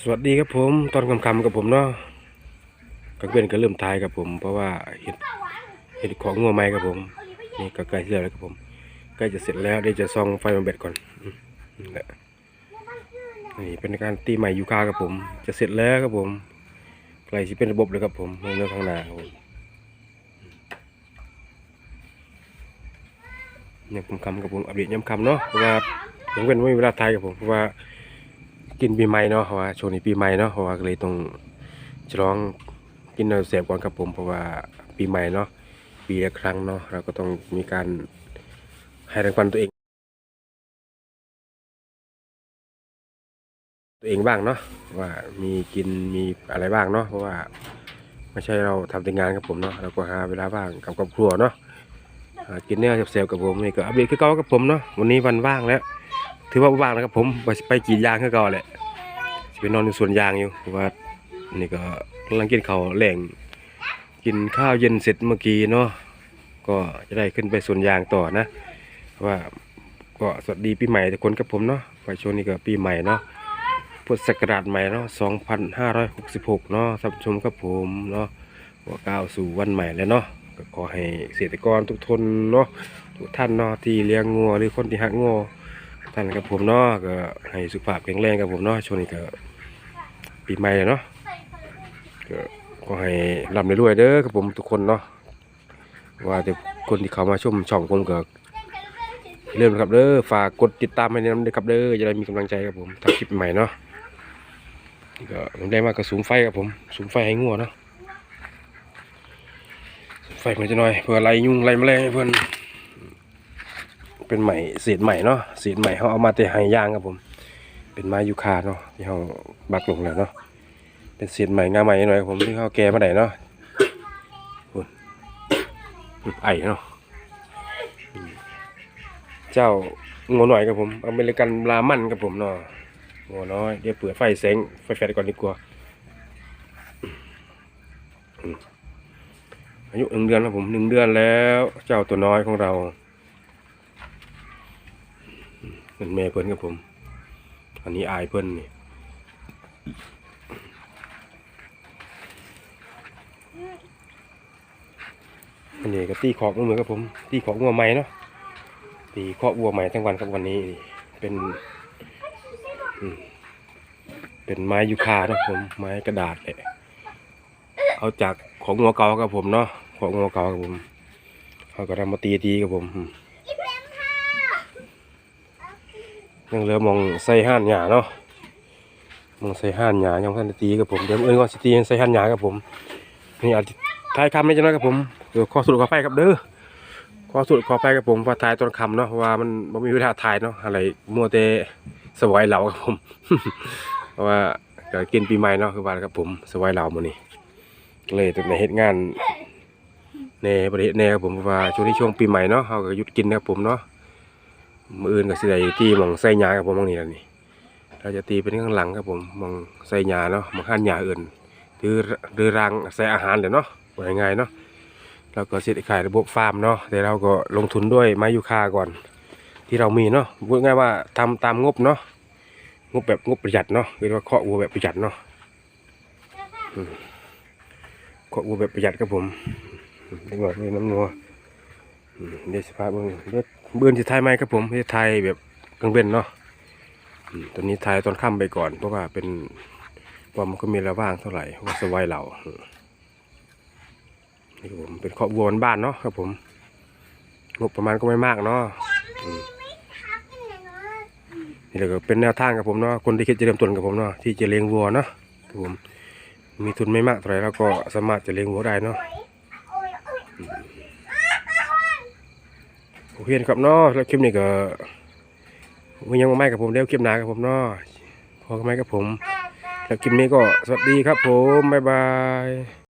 สวัสดีครับผม ตอนคำคำกับผมเนาะกลางเว้นก็เริ่มตายกับผม เพราะว่าเห็ดเห็ดของงัวไม้ครับผมนี่ก็ใกล้เสร็จแล้วครับผมใกล้จะเสร็จแล้วเดี๋ยวจะซองไฟมาเบ็ดก่อนนี่เป็นการตีใหม่ยูคาครับผม จะเสร็จแล้วครับผมใกล้จะเป็นระบบเลยครับผมในเรื่องข้างหน้าครับผมยังคำคำกับผมอัปเดตย้ำคำเนาะเพราะว่า ยังเว้นไม่มีเวลาทายกับผมเพราะว่ากินปีใหม่เนาะเพราะว่าช่วงนี้ปีใหม่เนาะเพราะว่าเลยต้องฉลองกินเอเสพก่อนครับผมเพราะว่าปีใหม่เนาะปีละครั้งเนาะเราก็ต้องมีการให้รางวัลตัวเอง ตัวเองบ้างเนาะว่ามีกินมีอะไรบ้างเนาะเพราะว่าไม่ใช่เราทำแต่งานครับผมเนาะเราก็หาเวลาว่างกับครอบครัวเนาะ กินเนี่ยเซลกับผมนี่ก็อัปเดตคือเก่ากับผมเนาะวันนี้วันว่างแล้ว ถือว่าว่างนะครับผมไปไปกรีดยางคือเก่าแหละไปนอนในสวนยางอยู่เพราะว่านี่ก็กำลังกินข้าวแหล่งกินข้าวเย็นเสร็จเมื่อกี้เนาะก็จะได้ขึ้นไปสวนยางต่อนะเพราะว่าก็สวัสดีปีใหม่ทุกคนครับผมเนาะไปช่วงนี้ก็ปีใหม่เนาะพุทธศักราชใหม่เนาะ2566 เนาะท่านผู้ชมครับผมเนาะก้าวสู่วันใหม่แล้วเนาะ ก็ขอให้เกษตรกรทุกทนเนาะทุกท่านเนาะที่เลี้ยงงัวหรือคนที่หักงัวท่านครับผมเนาะก็ให้สุขภาพแข็งแรงครับผมเนาะช่วงนี้ก็ปีใหม่เนาะก็ก็ให้ร่ำรวยๆเด้อครับผมทุกคนเนาะว่าแต่คนที่เข้ามาชมช่องผมก็เริ่มครับเด้อฝากกดติดตามให้นำด้ครับเด้อจะได้มีกำลังใจครับผมทำคลิปใหม่เนาะนี่ก็ผมได้มากกระสูงไฟครับผมสูงไฟให้งัวเนาะ ฟมันจะหน่อยเพื่อไล่ยุงไล่แมลงเพื่อนเป็นใหม่เศษใหม่เนาะเศษใหม่เขาเอามาแต่ห้ย่างครับผม เป็นไม้ยูคาเนาะที่เขาบักลงแล้วเนาะเป็นเศษใหม่งาใหม่หน่อยผมที่เขาแก่มาไหนเนาะพุ่นไอเนาะเจ้างัวหน่อยครับผมอเมริกันลามันครับผมเนาะงัวน้อยเดี๋ยวเปิดไฟแสงไฟแฟลชก่อนดีกว่า อายุหนึ่งเดือนแล้วผมหนึ่งเดือนแล้ว เจ้าตัวน้อยของเราเป็นแม่เพิ่นครับผม อันนี้อายเพิ่นนี่อันนี้ก็ตีขอกมือครับผม ตีขอกวัวใหม่เนาะตีขอกวัวใหม่ทั้งวันครับวันนี้นเป็นเป็นไม้ยูคาเนาะผม ไม้กระดาษเลยเอาจาก ของงัวเก่าครับผมเนาะของงัวเก่าครับผมเขาก็ทำมาตีตีครับผมอืมยังเหลือมองใส่ห่านหยาเนาะมองใส่ห่านหยายังท่านได้ตีกับผมเดี๋ยวเอิ้นว่าสิตีใส่ห่านหยากับผมนี่อาจจะทายคำไม่จังน้อยกับผมเดี๋ยวขอสุดขอไปครับเด้อขอสุดขอไปกับผมว่าทายต้นคำเนาะเพราะว่ามันไม่มีเวลาทายเนาะอะไรมัวแต่สวายเหล่ากับผมเพราะว่าก็กินปีใหม่เนาะคือว่าครับผมสวายเหล่ามื้อนี้ก็ เลยต้องในเฮ็ดงานในประเทศแน่ครับผมว่าช่วงนี้ช่วงปีใหม่เนาะเขาก็หยุดกินครับผมเนาะมืออื่นก็สิได้ตีหมองใส่หญ้าครับผมมองนี้แล้วนี่เราจะตีเป็นข้างหลังครับผมมองใส่หญ้าเนาะมองหั่นหญ้าอื่นหรือหรือรางใส่อาหารเดี๋ยวเนาะง่ายๆเนาะเราก็เสิได้ขายระบบฟาร์มเนาะแต่เราก็ลงทุนด้วยไม้ยูคาก่อน ที่เรามีเนาะพูดง่ายว่าทำตามงบเนาะงบแบบงบประหยัดเนาะเรียกว่าเคาะวัวแบบประหยัดเนาะ อืมเคาะวัวแบบประหยัดครับผมเด็กหน่อยนี่น้ำนัวเดี๋ยวสภาพเบิ่งเดี๋ยวเบื้อนที่ไทยไหมครับผมที่ไทยแบบกลางเว้นเนาะตอนนี้ไทยตอนค่ำไปก่อนเพราะว่าเป็นว่ามันก็มีระว่างเท่าไหร่ว่าสวายเหล่านี่ผมเป็นครอบครัวบ้านเนาะครับผมงบประมาณก็ไม่มากเนาะนี่แหละก็เป็นแนวทางกับผมเนาะคนที่คิดจะเริ่มต้นกับผมเนาะที่จะเลี้ยงวัวเนาะครับผม มีทุนไม่มากเท่าไหร่แล้วก็สามารถจะเลี้ยงวัวได้เนาะโอเคครับเนาะแล้วคลิปนี้ก็วันยังมาไม่กับผมเดี๋ยวคลิปหน้ากับผมเนาะพอกันไหมกับผม แล้วคลิปนี้ก็สวัสดีครับผมบ๊ายบาย